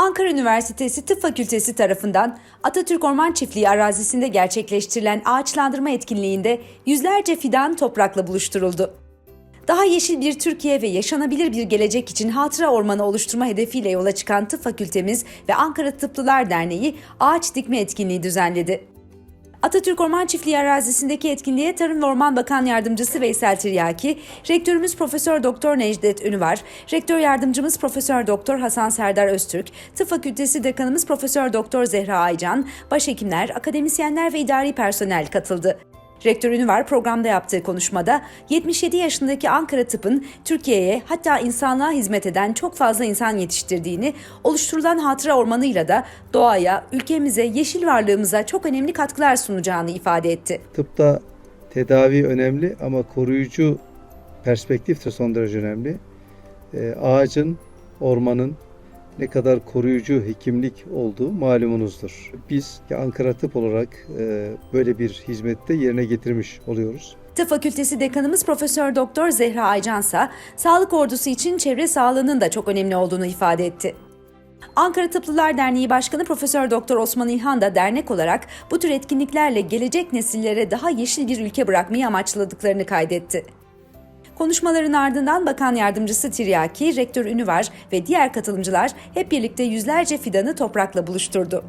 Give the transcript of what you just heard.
Ankara Üniversitesi Tıp Fakültesi tarafından Atatürk Orman Çiftliği arazisinde gerçekleştirilen ağaçlandırma etkinliğinde yüzlerce fidan toprakla buluşturuldu. Daha yeşil bir Türkiye ve yaşanabilir bir gelecek için hatıra ormanı oluşturma hedefiyle yola çıkan tıp fakültemiz ve Ankara Tıplılar Derneği ağaç dikme etkinliği düzenledi. Atatürk Orman Çiftliği arazisindeki etkinliğe Tarım ve Orman Bakan Yardımcısı Veysel Tiryaki, Rektörümüz Profesör Doktor Necdet Ünüvar, Rektör Yardımcımız Profesör Doktor Hasan Serdar Öztürk, Tıp Fakültesi Dekanımız Profesör Doktor Zehra Aycan, başhekimler, akademisyenler ve idari personel katıldı. Rektör Ünüvar programda yaptığı konuşmada 77 yaşındaki Ankara Tıp'ın Türkiye'ye hatta insanlığa hizmet eden çok fazla insan yetiştirdiğini, oluşturulan hatıra ormanıyla da doğaya, ülkemize, yeşil varlığımıza çok önemli katkılar sunacağını ifade etti. Tıpta tedavi önemli ama koruyucu perspektif de son derece önemli. Ee, ağacın, ormanın ne kadar koruyucu hekimlik olduğu malumunuzdur. Biz Ankara Tıp olarak e, böyle bir hizmette yerine getirmiş oluyoruz. Tıp Fakültesi Dekanımız Profesör Doktor Zehra Aycansa, sağlık ordusu için çevre sağlığının da çok önemli olduğunu ifade etti. Ankara Tıplılar Derneği Başkanı Profesör Doktor Osman İlhan da dernek olarak bu tür etkinliklerle gelecek nesillere daha yeşil bir ülke bırakmayı amaçladıklarını kaydetti. Konuşmaların ardından Bakan Yardımcısı Tiryaki, Rektör Ünüvar ve diğer katılımcılar hep birlikte yüzlerce fidanı toprakla buluşturdu.